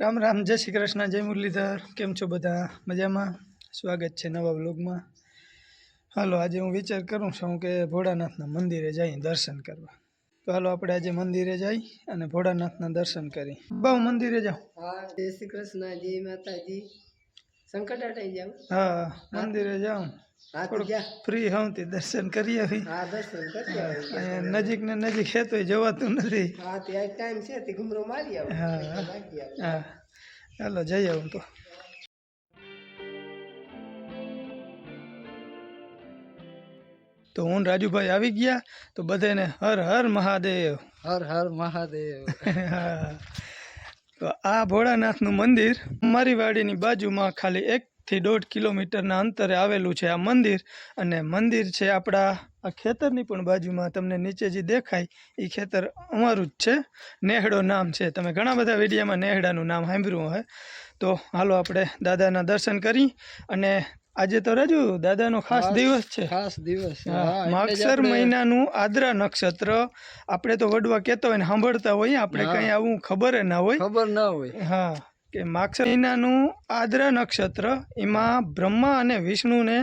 રામ રામ જય શ્રી કૃષ્ણ જય મુરલીધર. કેમ છો બધા? મજામાં? સ્વાગત છે નવા બ્લોગમાં હાલો આજે હું વિચાર કરું છું કે ભોળાનાથના મંદિરે જઈ દર્શન કરવા. તો હાલો આપણે આજે મંદિરે જઈ અને ભોળાનાથના દર્શન કરી. બહુ મંદિરે જાઉં જય શ્રી કૃષ્ણ જય માતાજી. સંકટાટાઈ જાવ હા મંદિરે જાઉં ફ્રી હોઉં તે દર્શન કરી આવી હા દર્શન કરી આવે નજીક ને નજીક છે તો જવાતું નથી. હા તે ટાઈમ છે તે ઘુમરો મારી આવે હા. હા. ચાલો જઈ આવું તો. તો હું રાજુભાઈ આવી ગયા તો બધાને હર હર મહાદેવ. હર હર મહાદેવ. તો આ ભોળાનાથનું મંદિર અમારી વાડીની બાજુમાં ખાલી એકથી દોઢ કિલોમીટરના અંતરે આવેલું છે આ મંદિર. અને મંદિર છે આપણા આ ખેતરની પણ બાજુમાં તમને નીચે જે દેખાય એ ખેતર અમારું જ છે. નેહડો નામ છે. તમે ઘણા બધા વિડીયામાં નેહડાનું નામ સાંભળ્યું હોય. તો હાલો આપણે દાદાના દર્શન કરી. અને આજે તો રાજુ દાદાનો ખાસ દિવસ છે. ખાસ દિવસ. માગસર મહિનાનું આદ્રા નક્ષત્ર. આપણે તો વડવા કહેતા હોય ને સાંભળતા હોઈએ. આપણે. કઈ આવું ખબર ના હોય. ખબર ના હોય. હા. કે માક્ષ મહિનાનું આદ્ર નક્ષત્ર એમાં બ્રહ્મા અને વિષ્ણુને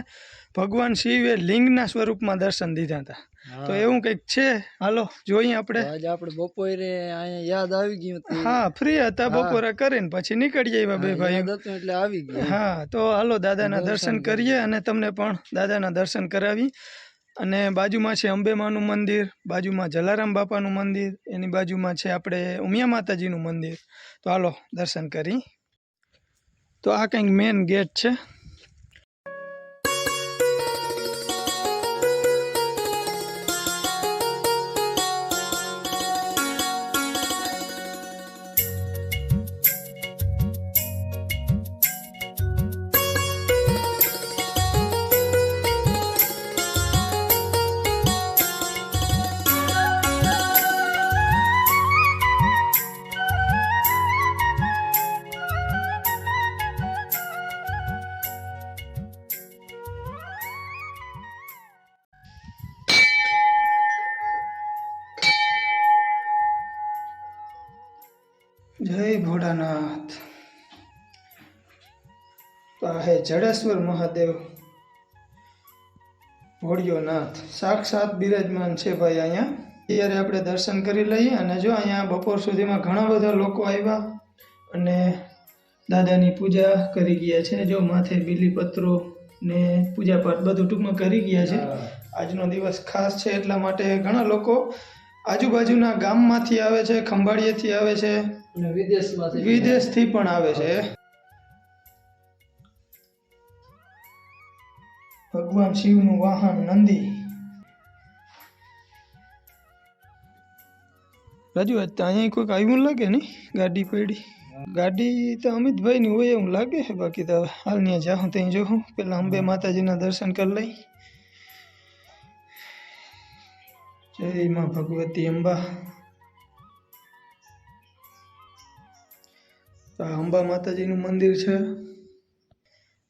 ભગવાન શિવે લિંગના સ્વરૂપમાં દર્શન દીધા હતા. તો એવું કંઈક છે? હાલો જોઈએ આપણે. આજે આપણે બપોરે અહીંયા યાદ આવી ગયું હા ફ્રી હતા બપોરે કરીને પછી નીકળી જાય બે ભાઈ એટલે આવી ગયા. હા તો હાલો દાદાના દર્શન કરીએ અને તમને પણ દાદાના દર્શન કરાવી. અને બાજુમાં છે અંબેમાનું મંદિર, બાજુમાં જલારામ બાપાનું મંદિર, એની બાજુમાં છે આપણે ઉમિયા માતાજીનું મંદિર. તો હાલો, દર્શન કરી. તો આ કંઈક મેન ગેટ છે. જડેશ્વર મહાદેવ ભોળિયોનાથ. સાક્ષાત બિરાજમાન છે ભાઈ અહીંયા. ત્યારે આપણે દર્શન કરી લઈએ અને જો અહીંયા બપોર સુધીમાં ઘણા બધા લોકો આવ્યા અને દાદાની પૂજા કરી ગયા છે જો માથે બીલીપત્રો ને પૂજાપાઠ બધું ટૂંકમાં કરી ગયા છે. આજનો દિવસ ખાસ છે એટલા માટે ઘણા લોકો આજુબાજુના ગામમાંથી આવે છે ખંભાળિયેથી આવે છે અને વિદેશમાંથી. વિદેશથી પણ આવે છે. ભગવાન શિવનું વાહન નંદી. રાજુ આજ તો અહીંયા કોઈક આવ્યું લાગે ને ગાડી પડી. ગાડી તો અમિતભાઈની હોય એવું લાગે છે બાકી તો હવે હાલ ત્યાં જાઉં ત્યાં જોઉં. પેલા અંબે માતાજીના દર્શન કરી લઈ. જય માં ભગવતી અંબા. અંબા માતાજીનું મંદિર છે.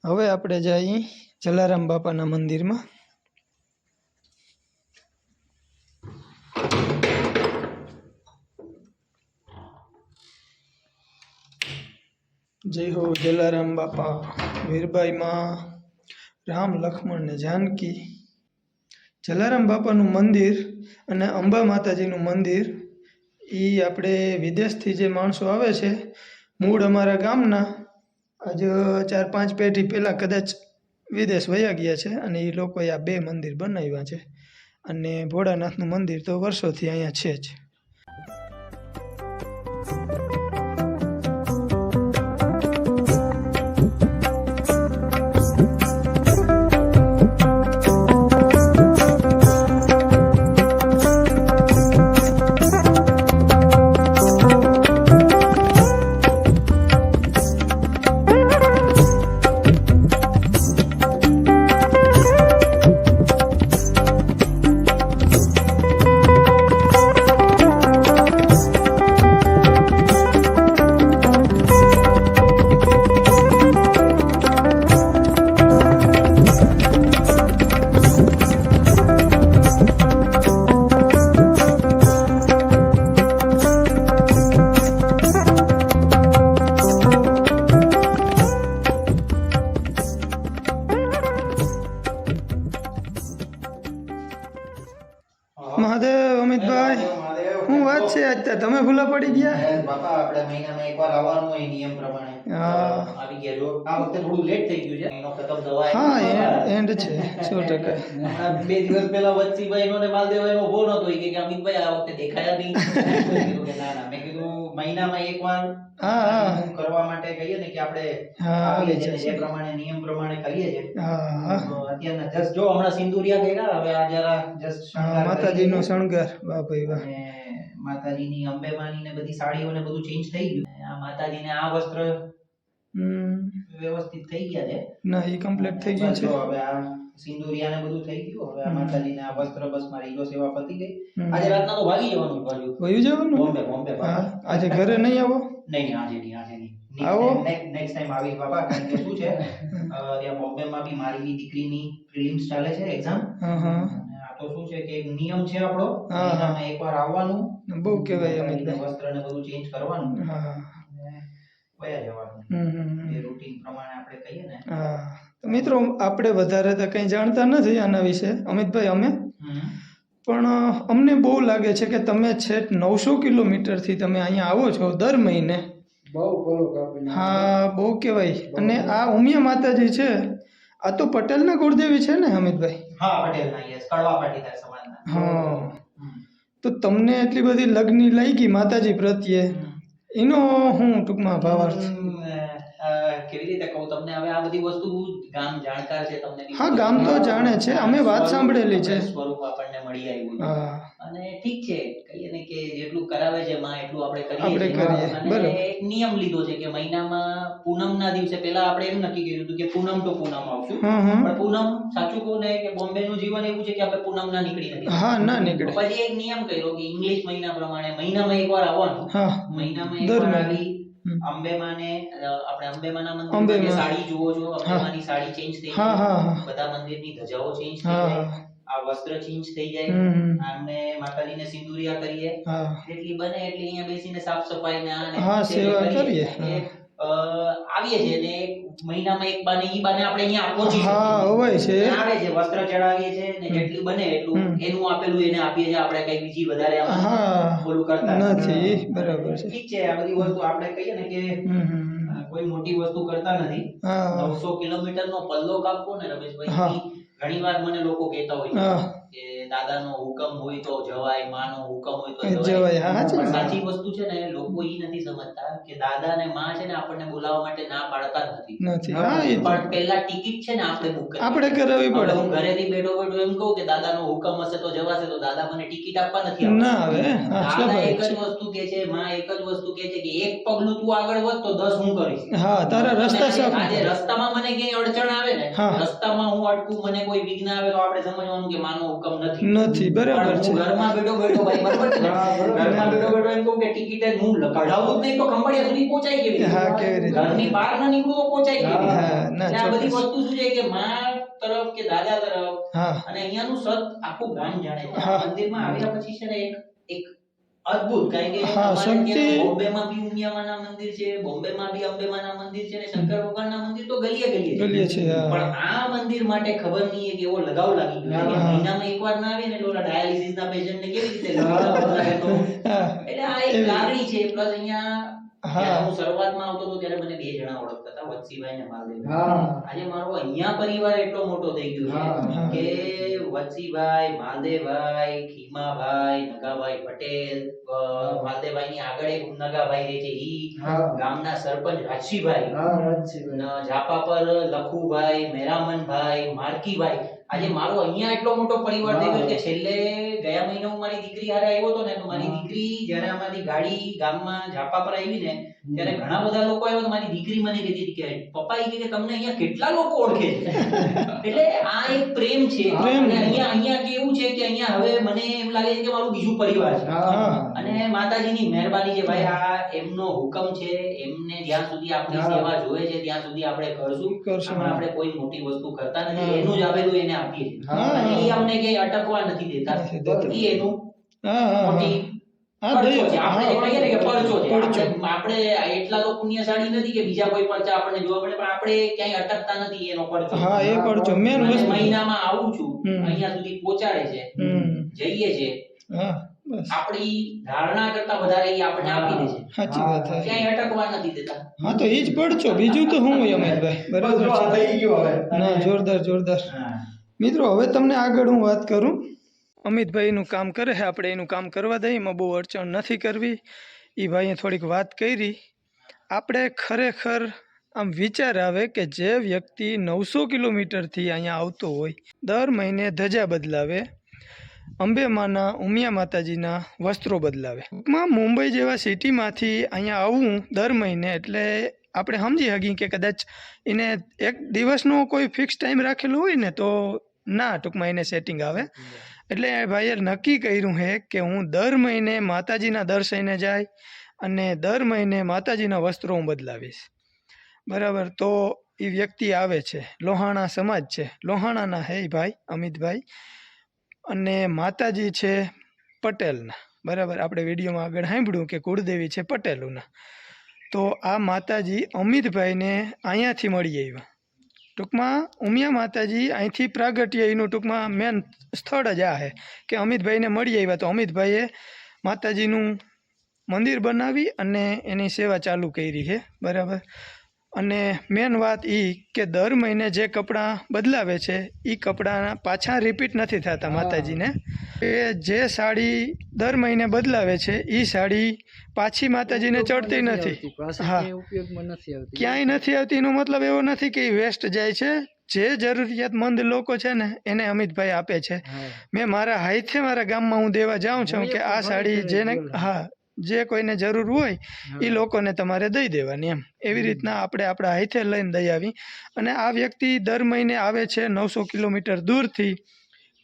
હવે આપણે જઈએ જલારામ બાપાના મંદિરમાં. જય હો જલારામ બાપા વીરબાઈમાં રામ લક્ષ્મણ ને જાનકી. જલારામ બાપાનું મંદિર અને અંબા માતાજીનું મંદિર એ આપણે વિદેશથી જે માણસો આવે છે, મૂળ અમારા ગામના આજ ચાર પાંચ પેઢી પહેલાં કદાચ વિદેશ વયા ગયા છે અને એ લોકોએ આ બે મંદિર બનાવ્યા છે. અને ભોળાનાથનું મંદિર તો વર્ષોથી અહીંયા છે જ. બે દિવસ પહેલા વચ્ચીભાઈ નો ને માલદેવભાઈ નો ફોન હતો કે અમિતભાઈ આ વખતે દેખાયા નહીં. કે ના ના. મેં કીધું મહિનામાં એકવાર કરવા માટે કહીએ ને કે આપણે જે પ્રમાણે નિયમ પ્રમાણે કરીએ છીએ. અત્યારના જસ્ટ જો હમણાં સિંદુરિયા ગયા હવે આ જરા જસ્ટ હા માતાજીનો શણગાર. ભાઈ વાહ. માતાજીની અંબેમાની ને બધી સાડીઓ ને બધું ચેન્જ થઈ ગયું. આ માતાજીને આ વસ્ત્ર વ્યવસ્થિત થઈ ગયા છે. ના એ કમ્પ્લીટ થઈ ગયું છે. હવે આ સિંદુરિયા ને બધું થઈ ગયું. હવે આ માતાજીને આ વસ્ત્ર બસ મારી ઈગો સેવા પતી ગઈ. આજે રાતના તો ભાગી જવાનું બાજુ ભાગી જવાનું? બોમ્બે બોમ્બે આજે ઘરે નહીં આવો? નહીં આજે નહીં આજે નહીં. આવો. નેક્સ્ટ ટાઈમ આવી બાબા કારણ કે શું છે? અ, ત્યાં બોમ્બેમાં બી મારી દીકરીની પ્રિલિમ્સ ચાલે છે એક્ઝામ હા હા. આ તો શું છે કે એક નિયમ છે આપણો. એકવાર આવવાનું. બહુ કહેવાય વસ્ત્ર ને બધું ચેન્જ કરવાનું. હા. વયા જવાનું. હમ હમ હમ. એ રૂટીન પ્રમાણે આપણે કહીએ ને. હા. તો મિત્રો આપણે વધારે તો કંઈ જાણતા નથી આના વિશે. અમિતભાઈ અમે? પણ અમને બહુ લાગે છે કે તમે છેક નવસો કિલોમીટરથી તમે અહીંયા આવો છો દર મહિને. હા બહુ કહેવાય. અને આ ઉમિયા માતાજી છે આ તો પટેલના કુળદેવી છે ને અમિતભાઈ? હા પટેલના યસ. કડવા પાટીદાર સમાજના હા. તો તમને એટલી બધી લગ્ન લાગી માતાજી પ્રત્યે? એનો હું ટૂંકમાં ભાવાર્થ કેવી રીતે કહું? તમને હવે આ બધી વસ્તુ ગામ જાણકાર છે તમને હા, ગામ તો જાણે છે. અમે વાત સાંભળેલી છે. સ્વરૂપ આપણને મળી આવ્યું અને ઠીક છે કહીએ ને કે જેટલું કરાવે છે માં એટલું આપણે કરીએ આપણે કરીએ, અને બરાબર. એક નિયમ લીધો છે કે મહિનામાં પૂનમના દિવસે પહેલા આપણે એમ નક્કી કર્યું હતું કે પૂનમ તો પૂનમ આવશું. પણ પૂનમ સાચું કહું ને કે બોમ્બે નું જીવન એવું છે કે આપણે પૂનમ ના નીકળી નથી હા ના નીકળે. પછી એક નિયમ કર્યો કે ઇંગ્લિશ મહિના પ્રમાણે મહિનામાં એકવાર આવવાનું. મહિનામાં એકવાર આવી. અંબેમાને આપણે અંબેમાના જે સાડી જુઓ છો અંબેમાની સાડી ચેન્જ થઈ બધા મંદિરની ધજાઓ ચેન્જ થઈ જાય. આ વસ્ત્ર ચેન્જ થઈ જાય. અને માતાજીને સિંદુરિયા કરીએ. એટલી બને એટલી અહીંયા બેસીને સાફ સફાઈ ને આ સેવા કરીએ. આવીએ છીએ ને મહિનામાં એક બાને ઈ બાને આપણે અહીંયા પહોંચી હા, હોય છે. આવે છે વસ્ત્ર ચડાવીએ છે ને જેટલું બને એટલું એનું આપેલું એને આપીએ છીએ. આપણે કઈ બીજી વધારે હા. બોલું કરતા નથી. બરાબર છે. ઠીક છે આ બધી વસ્તુ આપણે કહીએ ને કે કોઈ મોટી વસ્તુ કરતા નથી. નવસો કિલોમીટર નો પલ્લો કાપવો ને રમેશભાઈ ઘણી વાર મને લોકો કહેતા હોય કે દાદાનો હુકમ હોય તો જવાય માનો હુકમ હોય તો જવાય, હા, સાચી વસ્તુ છે ને લોકો ઈ નથી સમજતા કે દાદા ને માં છે ને આપણને બોલાવવા માટે ના પાડતા નથી. નથી હા પણ પહેલા ટિકિટ છે ને આપણે બુક કરી આપણે કરાવવી પડે. હું ઘરેથી બેઠો બેઠો એમ કહું કે દાદાનો હુકમ હશે તો જવાશે તો દાદા મને ટિકિટ આપવા નથી ના આવે દાદા એક જ વસ્તુ કે છે માં એક જ વસ્તુ કે છે કે એક પગલું તું આગળ વધ તો દસ હું કરીશ. હા તારા રસ્તા સાફ આજે રસ્તામાં મને ક્યાંય અડચણ આવે ને રસ્તામાં હું અટકું મને કોઈ વિઘ્ન આવે તો આપણે સમજવાનું કે માનો હુકમ નથી. નથી બરાબર છે. ઘરમાં બેઠો બેઠો ભાઈ બરાબર છે. ઘરમાં બેઠો બેઠો એમ કહું કે ટિકિટ જ હું કઢાવું જ નહીં તો ખંભાળિયા સુધી પહોંચાઈ કેવી હા, કેવી રીતે? ઘરની બહાર ના નીકળું તો પહોંચાઈ કેવી હા, ના, આ બધી વસ્તુ શું છે કે માં તરફ કે દાદા તરફ હા. અને અહીંયાનું સત આખું ગામ જાણે મંદિરમાં આવ્યા પછી છે ને એક એક અદ્ભુત. કારણ કે હા, શક્તિ- બોમ્બેમાં બી ઉમિયામાના મંદિર છે બોમ્બેમાં બી અંબેમાના મંદિર છે ને શંકર ભગવાનના મંદિર તો ગલીએ ગલીએ છે. ગલીએ છે પણ આ મંદિર માટે ખબર નહીં કે એવો લગાવ લાગી ગયો કે. મહિનામાં એકવાર ના આવે ને એટલે ડાયાલિસિસ ના પેશન્ટ ને કેવી રીતે લગાવ એટલે આ એક. લાગણી છે પ્લસ અહીંયા હા. હું શરૂઆતમાં આવતો હતો ત્યારે મને બે જણા ઓળખતા હતા વત્સીભાઈ ને માલદેવ આજે મારો અહીંયા પરિવાર એટલો મોટો થઈ ગયો છે કે વત્સીભાઈ માલદેવભાઈ ખીમાભાઈ નગાભાઈ પટેલ અ, માલદેવભાઈની આગળ એક નગાભાઈ રહે છે ઈ ગામના સરપંચ રાજસીભાઈ ન ઝાપા પર લખુભાઈ મેરામનભાઈ મારકીભાઈ આજે મારો અહીંયા એટલો મોટો પરિવાર થઈ ગયો કે છેલ્લે ગયા મહિને હું મારી દીકરી હારે આવ્યો હતો ને તો મારી દીકરી જ્યારે અમારી ગાડી ગામમાં ઝાપા પર આવી ને ત્યારે ઘણા બધા લોકો આવ્યા તો મારી દીકરી મને કહેતી કે પપ્પા એ કે તમને અહીંયા કેટલા લોકો ઓળખે એટલે આ એક પ્રેમ છે. અને અહીંયા અહીંયા કેવું છે કે અહીંયા હવે મને એમ લાગે છે કે મારું બીજું પરિવાર છે. અને માતાજીની મહેરબાની છે ભાઈ આ એમનો હુકમ છે એમને જ્યાં સુધી આપણી સેવા જોવે છે ત્યાં સુધી આપણે કરશું. આપણે કોઈ મોટી વસ્તુ કરતા નથી. એનું જ આપેલું એને આપીએ અને એ અમને ક્યાંય અટકવા નથી દેતા. એ એનું હા હા મોટી હા આપણે જે હા, કહીએ ને કે પરચો છે. પરચો. આપણે આપણે એટલા તો પુણ્યશાળી નથી કે બીજા કોઈ પરચા આપણને જોવા મળે પણ આપણે ક્યાંય અટકતા નથી એનો પરચો હા એ પડજો મેન મહિનામાં આવું છું. અહીંયા સુધી પહોંચાડે છે. હમ. જઈએ છે. હા બસ. આપણી ધારણા કરતા વધારે એ આપણને આપી દે છે. સાચી વાત છે ક્યાંય અટકવા નથી દેતા. હા તો એ જ પડચો. બીજું તો શું હોય અમિતભાઈ બરાબર છે? ના જોરદાર જોરદાર. મિત્રો, હવે તમને આગળ હું વાત કરું. અમિતભાઈનું કામ કરે છે, આપણે એનું કામ કરવા દઈએ, એમાં બહુ અડચણ નથી કરવી. એ ભાઈએ થોડીક વાત કરી. આપણે ખરેખર આમ વિચાર આવે કે જે વ્યક્તિ નવસો કિલોમીટરથી અહીંયા આવતો હોય, દર મહિને ધજા બદલાવે, અંબેમાના, ઉમિયા માતાજીના વસ્ત્રો બદલાવે. ટૂંકમાં મુંબઈ જેવા સિટીમાંથી અહીંયા આવવું દર મહિને એટલે આપણે સમજી શકીએ કે કદાચ એને એક દિવસનો કોઈ ફિક્સ ટાઈમ રાખેલો હોય ને, તો ના ટૂંકમાં એને સેટિંગ આવે. એટલે ભાઈએ નક્કી કર્યું છે કે હું દર મહિને માતાજીના દર્શને જાય અને દર મહિને માતાજીના વસ્ત્રો હું બદલાવીશ. બરાબર તો એ વ્યક્તિ આવે છે. લોહાણા સમાજ છે. લોહાણાના હે ભાઈ અમિતભાઈ. અને માતાજી છે પટેલના. બરાબર આપણે વિડીયોમાં આગળ સાંભળ્યું કે કુળદેવી છે પટેલોના. તો આ માતાજી અમિતભાઈને અહીંયાથી મળી આવ્યા. ટૂંકમાં ઉમિયા માતાજી અહીંથી પ્રાગટ્ય એનું ટૂંકમાં મેન સ્થળ જ આ છે કે અમિતભાઈને મળી આવ્યા તો અમિતભાઈએ માતાજીનું મંદિર બનાવી અને એની સેવા ચાલુ કરી છે બરાબર? અને મેન વાત એ કે દર મહિને જે કપડાં બદલાવે છે એ કપડાં પાછા રિપીટ નથી થતા માતાજીને. એ જે સાડી દર મહિને બદલાવે છે એ સાડી પાછી માતાજીને ચડતી નથી હા. ક્યાંય નથી આવતી. ક્યાંય નથી આવતી એનો મતલબ એવો નથી કે વેસ્ટ જાય છે. જે જરૂરિયાતમંદ લોકો છે ને એને અમિતભાઈ આપે છે. મેં મારા હાઈથે મારા ગામમાં હું દેવા જાઉં છું કે આ સાડી જેને હા જે કોઈને જરૂર હોય એ લોકોને તમારે દઈ દેવાની એમ. એવી રીતના આપણે આપણા હાથે લઈને દઈ આવી. અને આ વ્યક્તિ દર મહિને આવે છે નવસો કિલોમીટર દૂરથી.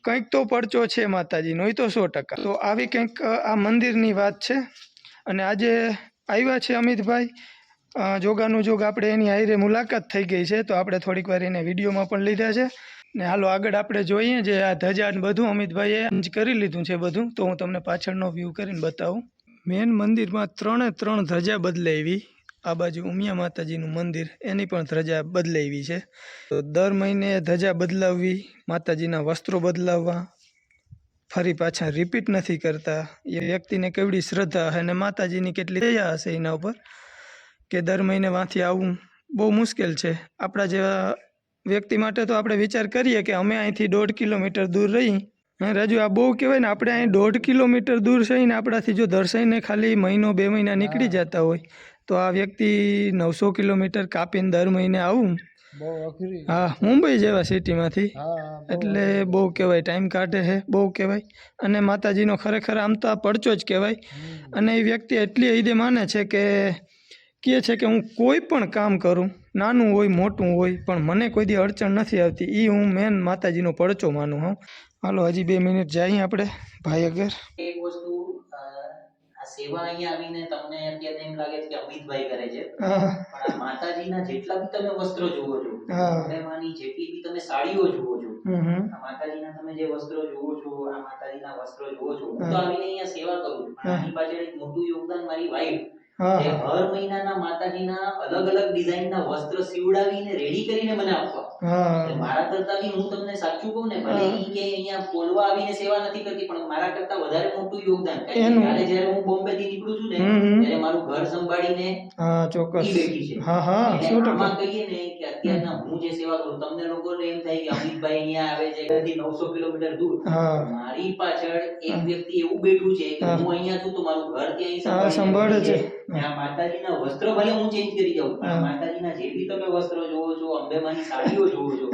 કંઈક તો પડચો છે માતાજીનો એ તો સો ટકા. તો આવી કંઈક આ મંદિરની વાત છે. અને આજે આવ્યા છે અમિતભાઈ. જોગાનું જોગ આપણે એની હારે મુલાકાત થઈ ગઈ છે તો આપણે થોડીક વાર એને વિડીયોમાં પણ લીધા છે. ને હાલો આગળ આપણે જોઈએ જે આ ધજા બધું અમિતભાઈએ કરી લીધું છે બધું. તો હું તમને પાછળનો વ્યૂ કરીને બતાવું. મેન મંદિરમાં ત્રણે ત્રણ ધજા બદલાવી આ બાજુ ઉમિયા માતાજીનું મંદિર, એની પણ ધજા બદલાવી છે. તો દર મહિને ધજા બદલાવવી, માતાજીના વસ્ત્રો બદલાવવા, ફરી પાછા રિપીટ નથી કરતા. એ વ્યક્તિને કેવડી શ્રદ્ધા અને માતાજીની કેટલી દયા હશે એના ઉપર કે દર મહિને વાંથી આવવું બહુ મુશ્કેલ છે. આપણા જેવા વ્યક્તિ માટે તો આપણે વિચાર કરીએ કે અમે અહીંથી દોઢ કિલોમીટર દૂર રહી હે રાજુ આ બહુ કહેવાય ને આપણે અહીં દોઢ કિલોમીટર દૂર થઈને આપણાથી જો દર્શાઈને ખાલી મહિનો બે મહિના નીકળી જતા હોય તો આ વ્યક્તિ નવસો કિલોમીટર કાપીને દર મહિને આવું. હા મુંબઈ જેવા સિટીમાંથી. એટલે બહુ કહેવાય ટાઈમ કાઢે છે બહુ કહેવાય. અને માતાજીનો ખરેખર આમ તો આ પડચો જ કહેવાય. અને એ વ્યક્તિ એટલી ઈદે માને છે કે કહે છે કે હું કોઈ પણ કામ કરું નાનું હોય મોટું હોય પણ મને કોઈ દી અડચણ નથી આવતી. એ હું મેન માતાજીનો પડચો માનું હું હાલો હજી બે મિનિટ જઈએ આપણે ભાઈ અગર એક વસ્તુ આ સેવા અહીંયા આવીને તમને અત્યારે એમ લાગે છે કે અમિતભાઈ કરે છે પણ માતાજીના જેટલા બી તમે વસ્ત્રો જુઓ છો. એમાંની જેટલી બી તમે સાડીઓ જુઓ છો માતાજીના તમે જે વસ્ત્રો જુઓ છો આ માતાજીના વસ્ત્રો જુઓ છો હું. તો આવીને અહીંયા સેવા કરું છું. આની પાછળ એક મોટું યોગદાન મારી વાઈફ જે હર મહિનાના માતાજીના અલગ અલગ ડિઝાઇનના વસ્ત્ર સીવડાવીને રેડી કરીને મને આપવા મારા કરતા બી હું તમને સાચું કહું ને ભલે ઈ કે અહીંયા બોલવા આવીને સેવા નથી કરતી પણ મારા કરતા વધારે મોટું યોગદાન કે કાલે જ્યારે હું બોમ્બે થી નીકળું છું ને. ત્યારે મારું ઘર સંભાળીને હા ચોક્કસ. બેઠી છે. હા હા સો ટકા? કહીએ ને કે અત્યારના હું જે સેવા કરું તમને લોકોને એમ થાય કે અમિતભાઈ અહીંયા આવે છે ઘરથી 900 કિલોમીટર દૂર. મારી પાછળ એક વ્યક્તિ એવું બેઠું છે કે હું. અહીંયા છું તો મારું ઘર ત્યાં સંભાળે છે. આ માતાજીના વસ્ત્રો ભલે હું ચેન્જ કરી જાઉં પણ માતાજીના જે બી તમે વસ્ત્રો જોવો છો અંબેમાની સાડીઓ જોવો છો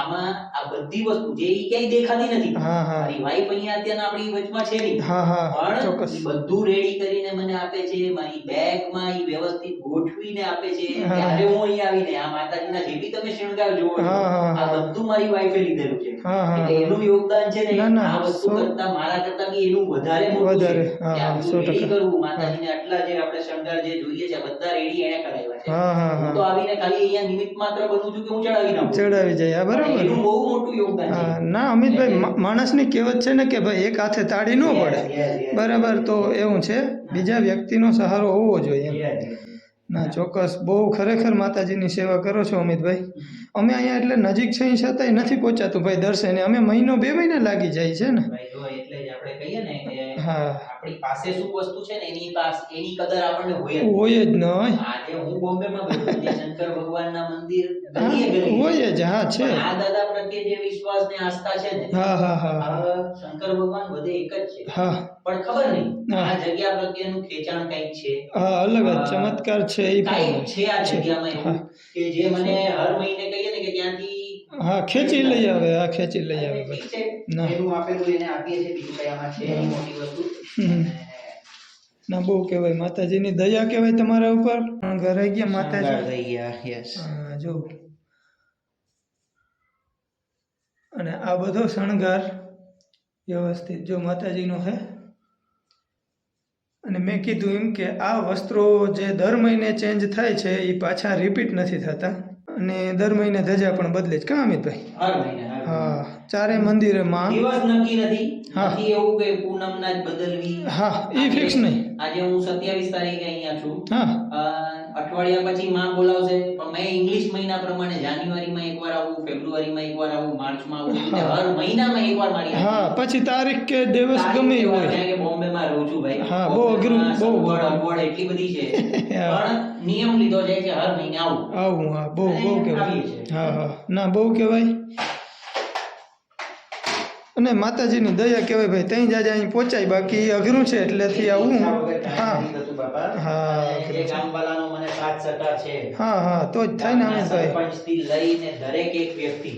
આમાં આ બધી વસ્તુ જે ઈ ક્યાંય દેખાતી નથી. મારી વાઈફ અહીંયા અત્યારના આપણી વચમાં છે નહીં. પણ બધું રેડી કરીને મને આપે છે મારી બેગમાં ઈ વ્યવસ્થિત ગોઠવીને આપે છે ત્યારે હું અહીંયા આવીને આ માતાજીના જે બી તમે શણગાર જોવો છો આ બધું મારી વાઈફે લીધેલું છે. એટલે એનું યોગદાન છે ને આ વસ્તુ કરતા મારા કરતા બી એનું વધારે મોટું છે. કે આ કરવું માતાજીને આટલા જે આપણે શણગાર જે જોઈએ છે બધા રેડી એને કરાવ્યા છે. હા હા હું. તો આવીને ખાલી અહીંયા નિમિત્ત માત્ર બનું છું કે હું ચડાવી નાખું? ચડાવી જાય હા બરાબર. એનું બહુ મોટું યોગદાન છે. ના અમિતભાઈ માણસની કહેવત છે ને કે ભાઈ એક હાથે તાળી ન પડે. બરાબર તો એવું છે. બીજા વ્યક્તિનો સહારો હોવો જોઈએ. ના ચોક્કસ બહુ ખરેખર માતાજીની સેવા કરો છો અમિતભાઈ. અમે અહીંયા એટલે નજીક છે છતાંય નથી પહોંચાતું. ભાઈ દર્શને અમે મહિનો બે મહિના લાગી જાય છે ને. એટલે જ આપણે કહીએ ને આપણી પાસે શું વસ્તુ છે ને એની પાસ એની કદર આપણને હોય જ. હોય જ ન આજે હું બોમ્બેમાં ગયો શંકર ભગવાનના મંદિર ગલીએ ગલીએ. હોય જ હા છે. આ દાદા પ્રત્યે જે વિશ્વાસ ને આસ્થા છે ને હા હા હા. હા શંકર ભગવાન બધે એક જ છે. હા. પણ ખબર નહીં આ જગ્યા પ્રત્યેનું ખેંચાણ કંઈક છે? હા અલગ જ ચમત્કાર છે એ પણ છે આ જગ્યામાં કે જે મને હર મહિને કહીએ ને કે ત્યાંથી હા ખેંચી લઈ આવે હા ખેંચી લઈ આવે ના. એનું આપેલું એને આપીએ છીએ બીજું કઈ આમાં છે મોટી વસ્તુ. ના બહુ કહેવાય. માતાજીની દયા કહેવાય તમારા ઉપર? ઘરે ગયા માતાજી? થઈ ગયા યસ જો. અને આ બધો શણગાર વ્યવસ્થિત જો માતાજીનો છે અને મેં કીધું એમ કે આ વસ્ત્રો જે દર મહિને ચેન્જ થાય છે એ પાછા રિપીટ નથી થતા. અને દર મહિને ધજા પણ બદલે જ કા અમિતભાઈ હર મહિને. હા ચારે મંદિરમાં. દિવસ નક્કી નથી. હા. એવું કે પૂનમના જ બદલવી. હા એ ફિક્સ નહીં. આજે હું સત્યાવીસ તારીખે અહીંયા છું. હા. અઠવાડિયા પછી માં બોલાવશે. પણ મેં ઇંગ્લિશ મહિના પ્રમાણે જાન્યુઆરીમાં એકવાર આવું ફેબ્રુઆરીમાં એકવાર આવું માર્ચમાં આવું. હર મહિનામાં એકવાર મારી હા પછી તારીખ કે દિવસ ગમે હોય. છે કે બોમ્બેમાં રહું છું ભાઈ. હા, બહુ અઘરું, બહુ અગવડ એટલી બધી છે. પણ નિયમ લીધો છે કે હર મહિને આવું. આવું હા બહુ બહુ કહેવાય. હા હા. ના બહુ કહેવાય. અને માતાજીની દયા કહેવાય ભાઈ ત્યાં જાજે અહીં પહોંચાય બાકી અઘરું છે એટલેથી આવું. હા. હા, હા હા તો જ થાય ને અમે સરપંચથી લઈને દરેક એક વ્યક્તિ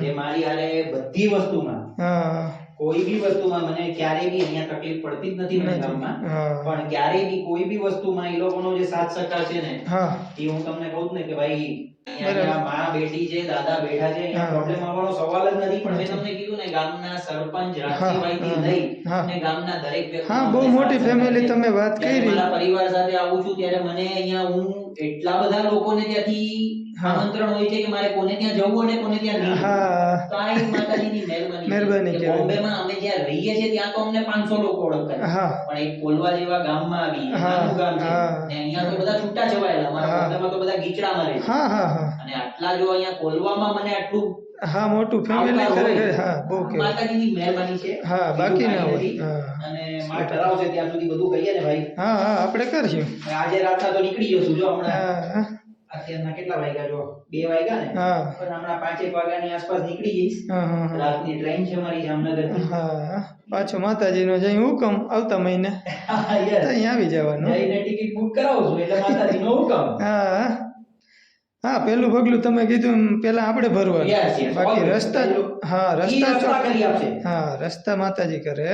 જે મારી હારે બધી વસ્તુમાં હા. કોઈ બી વસ્તુમાં મને ક્યારેય બી અહીંયા તકલીફ પડતી જ નથી મને. ગામમાં. પણ ક્યારેય બી કોઈ બી વસ્તુમાં એ લોકોનો જે સાથ સહકાર છે ને હા. એ હું તમને કહું ને કે ભાઈ અહીંયા બેટી છે દાદા બેઠા છે પ્રોબ્લેમ આવવાનો સવાલ જ નથી પણ મેં તમને કીધું ને ગામના સરપંચ રાજસીભાઈ થી હા. લઈ અને ગામના દરેક વ્યક્તિનો હા બહુ મોટી ફેમિલી તમે વાત કરી મારા પરિવાર સાથે આવું છું ત્યારે મને અહીંયા હું એટલા બધા લોકોને ત્યાંથી. આમંત્રણ હોય છે કે મારે કોને ત્યાં જવું અને કોને ત્યાં નહીં હા. તો આ એક માતાજીની મહેરબાની છે. મહેરબાની કે. બોમ્બેમાં અમે જ્યાં રહીએ છીએ ત્યાં તો અમને 500 લોકો ઓળખતા હા. પણ એક કોલવા જેવા ગામમાં આવી નાનું ગામ છે. ને અહીંયા તો બધા છૂટા છવાયેલા. મારા. બોમ્બેમાં તો બધા ગીચડામાં રહે હા હા હા. અને આટલા જો અહીંયા કોલવામાં મને આટલું હા મોટું ફેમિલી ખરેખર હા બહુ માતાજીની મહેરબાની છે. હા, બાકી ના હોય. અને માં ઠરાવશે ત્યાં સુધી બધું કહીએ ને ભાઈ. હા હા આપણે કરશું. આજે રાતના તો નીકળી જશું જો હમણાં. અત્યારના કેટલા વાગ્યા જો? બે વાગ્યા ને? પણ હમણાં પાંચેક વાગ્યાની આસપાસ નીકળી જઈશ. રાતની ટ્રેન છે મારી જામનગર હા પાછો માતાજીનો જઈ હુકમ આવતા મહિને. અહીં આવી જવાનું. જઈને ટિકિટ બુક કરાવું છું એટલે માતાજીનો હુકમ હા હા. પેલું પગલું તમે કીધું પેલા આપણે ભરવાનું. બાકી રસ્તા. હા રસ્તા હા રસ્તા માતાજી કરે.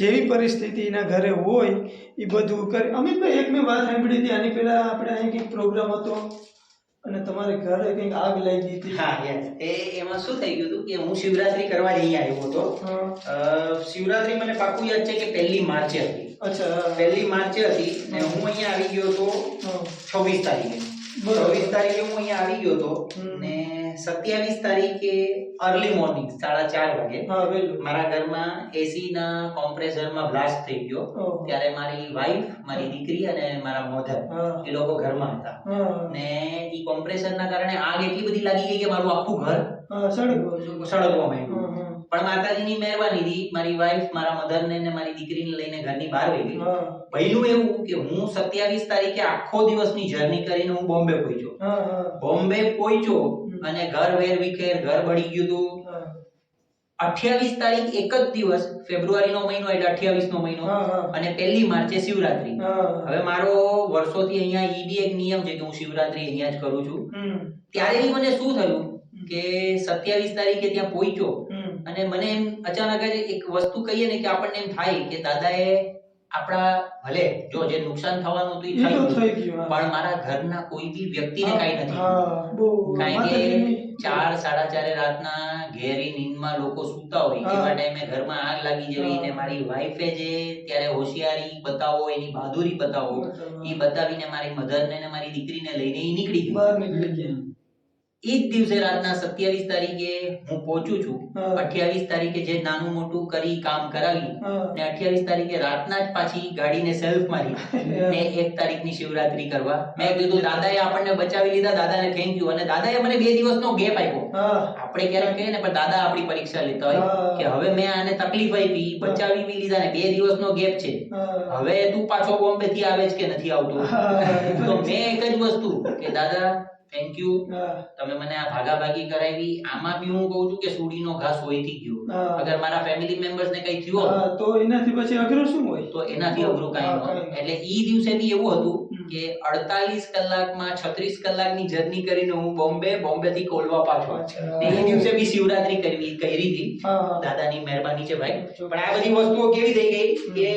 જેવી પરિસ્થિતિ એના ઘરે હોય એ બધું કરે. અમિતભાઈ એક મેં વાત સાંભળી હતી. આની પહેલા આપણે અહીં કંઈક પ્રોગ્રામ હતો અને તમારે ઘરે કંઈક આગ લાગી હતી. હા yes. એ એમાં શું થઈ ગયું હતું કે હું શિવરાત્રી કરવા જ અહીંયા આવ્યો હતો. શિવરાત્રી મને પાકું યાદ છે કે પહેલી માર્ચે હતી. અચ્છા પહેલી માર્ચે હતી ને હું અહીંયા આવી ગયો હતો. છવ્વીસ તારીખે. છવ્વીસ તારીખે હું અહીંયા આવી ગયો હતો ને સત્યાવીસ તારીખે અર્લી મોર્નિંગ સાડા ચાર વાગે. મારા ઘરમાં એસી ના કોમ્પ્રેસરમાં બ્લાસ્ટ થઈ ગયો. ત્યારે મારી વાઈફ મારી દીકરી અને મારા મધર એ લોકો ઘરમાં હતા. ને ઈ કોમ્પ્રેસરના કારણે આગ એટલી બધી લાગી ગઈ કે મારું આખું ઘર સળગવો માંડ્યું. પણ માતાજીની મહેરબાનીથી મારી વાઈફ મારા મધર ને મારી દીકરીને લઈને ઘરની બહાર વહી ગઈ. પહેલું એવું કે હું સત્યાવીસ તારીખે આખો દિવસની જર્ની કરીને હું બોમ્બે પહોંચ્યો. બોમ્બે પહોંચ્યો અને ઘર વેર વિખેર ઘર બળી ગયું હતું અઠ્યાવીસ તારીખ એક જ દિવસ ફેબ્રુઆરીનો મહિનો એટલે અઠ્યાવીસ નો મહિનો અને પહેલી માર્ચે શિવરાત્રી. હવે મારો વર્ષોથી અહીંયા ઈ બી એક નિયમ છે કે હું શિવરાત્રી અહીંયા જ કરું છું. ત્યારે મને શું થયું કે સત્યાવીસ તારીખે ત્યાં પહોંચ્યો. અને મને એમ અચાનક જ એક વસ્તુ કહીએ ને કે આપણને એમ થાય કે દાદાએ આપણા ભલે જો જે નુકસાન થવાનું હતું એ થઈ ગયું પણ મારા ઘરના કોઈ બી વ્યક્તિને કાઈ નથી. કારણ કે ચાર સાડા ચારે રાતના ઘેરી નીંદમાં લોકો સૂતા હોય. એવા ટાઈમે ઘરમાં આગ લાગી જવી ને મારી વાઈફે જે ત્યારે હોશિયારી બતાવો એની બહાદુરી બતાવો એ બતાવીને મારી મધરને ને મારી દીકરીને લઈને ઈ નીકળી ગઈ. એ જ દિવસે રાતના સત્યાવીસ તારીખે હું પહોંચું છું. અઠ્યાવીસ તારીખે જે નાનું મોટું કરી કામ કરાવી ને અઠ્યાવીસ તારીખે રાતના જ પાછી ગાડીને સેલ્ફ મારી ને એક તારીખની શિવરાત્રી કરવા. મેં કીધું દાદાએ આપણને બચાવી લીધા દાદાને થેન્ક યુ અને દાદાએ મને બે દિવસનો ગેપ આપ્યો. આપણે ક્યારેક કહીએ ને પણ દાદા આપણી પરીક્ષા લેતા હોય. કે હવે મેં આને તકલીફ આપી બચાવી બી લીધા ને બે દિવસનો ગેપ છે. હવે તું પાછો બોમ્બે થી આવે છે કે નથી આવતો? તો મેં એક જ વસ્તુ કે દાદા થેન્ક યુ. તમે મને આ ભાગાભાગી કરાવી. આમાં બી હું કહું છું કે સુડીનો ઘાસ હોયથી ગયો. હા. અગર મારા ફેમિલી મેમ્બર્સ ને કઈ થયું તો એનાથી પછી અઘરું શું હોય? તો એનાથી અઘરું કાઈ હા, એટલે ઈ દિવસે બી એવું હતું કે 48 કલાકમાં 36 કલાકની જર્ની કરીને હું બોમ્બે બોમ્બે થી કોલવા પાછો ને એ દિવસે બી શિવરાત્રી કરવી કરી હતી. દાદાની મહેરબાની છે ભાઈ. પણ આ બધી વસ્તુઓ કેવી થઈ ગઈ કે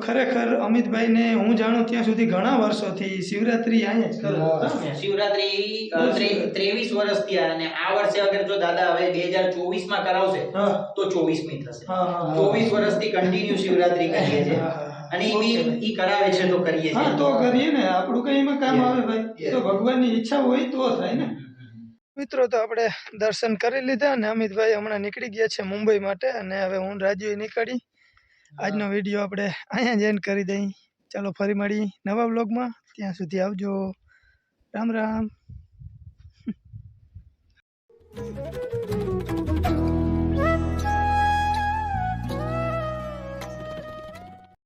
ખરેખર અમિતભાઈને હું જાણું ત્યાં સુધી ઘણા વર્ષોથી શિવરાત્રી અહીંયા જ કરે. શિવરાત્રી ત્રેવીસ વર્ષ થયા અને આ વર્ષે અગર જો દાદા હવે બે હજાર ચોવીસમાં કરાવશે તો ચોવીસ મી થશે. ચોવીસ વર્ષથી કન્ટિન્યુ શિવરાત્રી કરીએ છીએ. હા, હા, હા. અને ઈ કરાવે છે તો કરીએ હા તો કરીએ ને. આપણું કઈ એમાં કામ આવે ભાઈ. તો ભગવાનની ઈચ્છા હોય તો થાય ને. મિત્રો તો આપણે દર્શન કરી લીધા અને અમિતભાઈ હમણાં નીકળી ગયા છે મુંબઈ માટે અને હવે હું રાજ્ય નીકળી. આજનો વીડિયો આપણે અહીંયા જ એન્ડ કરી દઈ. ચાલો ફરી મળી નવા બ્લોગમાં ત્યાં સુધી આવજો. રામ રામ.